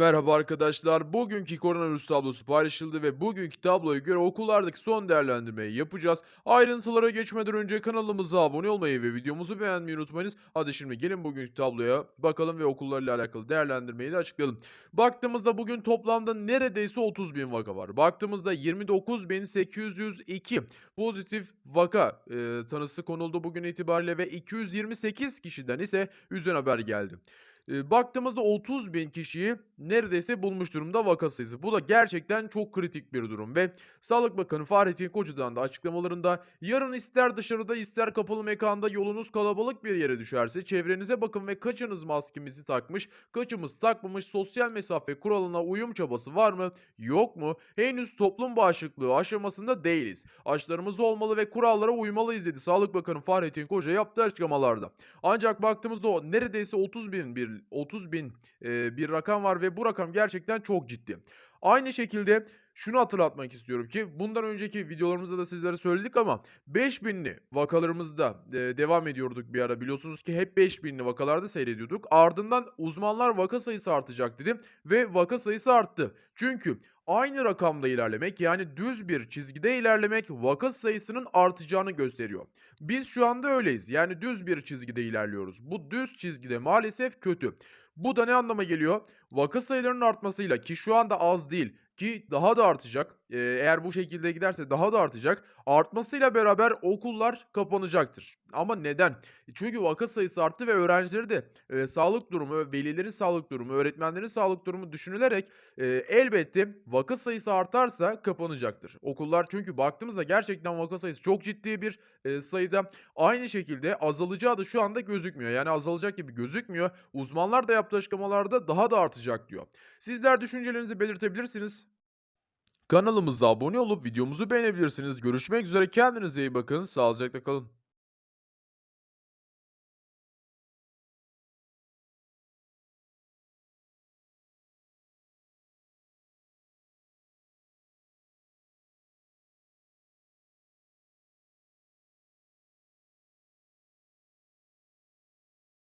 Merhaba arkadaşlar. Bugünkü koronavirüs tablosu paylaşıldı ve bugünkü tabloya göre okullardaki son değerlendirmeyi yapacağız. Ayrıntılara geçmeden önce kanalımıza abone olmayı ve videomuzu beğenmeyi unutmayınız. Hadi şimdi gelin bugünkü tabloya bakalım ve okullarla alakalı değerlendirmeyi de açıklayalım. Baktığımızda bugün toplamda neredeyse 30 bin vaka var. Baktığımızda 29.802 pozitif vaka e, tanısı konuldu bugün itibariyle ve 228 kişiden ise üzerine haber geldi. Baktığımızda 30 bin kişiyi neredeyse bulmuş durumda vaka sayısı. Bu da gerçekten çok kritik bir durum ve Sağlık Bakanı Fahrettin Koca'dan da açıklamalarında yarın ister dışarıda ister kapalı mekanda yolunuz kalabalık bir yere düşerse çevrenize bakın ve kaçınız maskemizi takmış, kaçımız takmamış, sosyal mesafe kuralına uyum çabası var mı, yok mu? Henüz toplum bağışıklığı aşamasında değiliz. Aşılarımız olmalı ve kurallara uymalıyız dedi Sağlık Bakanı Fahrettin Koca yaptığı açıklamalarda. Ancak baktığımızda o neredeyse 30 bin bir 30 bin eee, bir rakam var ve bu rakam gerçekten çok ciddi. Aynı şekilde şunu hatırlatmak istiyorum ki bundan önceki videolarımızda da sizlere söyledik ama 5000'li vakalarımızda eee, devam ediyorduk bir ara. Biliyorsunuz ki hep 5000'li vakalarda seyrediyorduk. Ardından uzmanlar vaka sayısı artacak dedi ve vaka sayısı arttı. Çünkü aynı rakamda ilerlemek yani düz bir çizgide ilerlemek vaka sayısının artacağını gösteriyor. Biz şu anda öyleyiz. Yani düz bir çizgide ilerliyoruz. Bu düz çizgide maalesef kötü. Bu da ne anlama geliyor? Vaka sayılarının artmasıyla ki şu anda az değil ki daha da artacak. Eğer bu şekilde giderse daha da artacak. Artmasıyla beraber okullar kapanacaktır. Ama neden? E, Çünkü vaka sayısı arttı ve öğrencileri de eee, sağlık durumu, velilerin sağlık durumu, öğretmenlerin sağlık durumu düşünülerek eee, elbette vaka sayısı artarsa kapanacaktır. Okullar çünkü baktığımızda gerçekten vaka sayısı çok ciddi bir eee, sayıda. Aynı şekilde azalacağı da şu anda gözükmüyor. Yani azalacak gibi gözükmüyor. Uzmanlar da yaptığı açıklamalarda daha da artacak diyor. Sizler düşüncelerinizi belirtebilirsiniz. Kanalımıza abone olup videomuzu beğenebilirsiniz. Görüşmek üzere kendinize iyi bakın. Sağlıcakla kalın.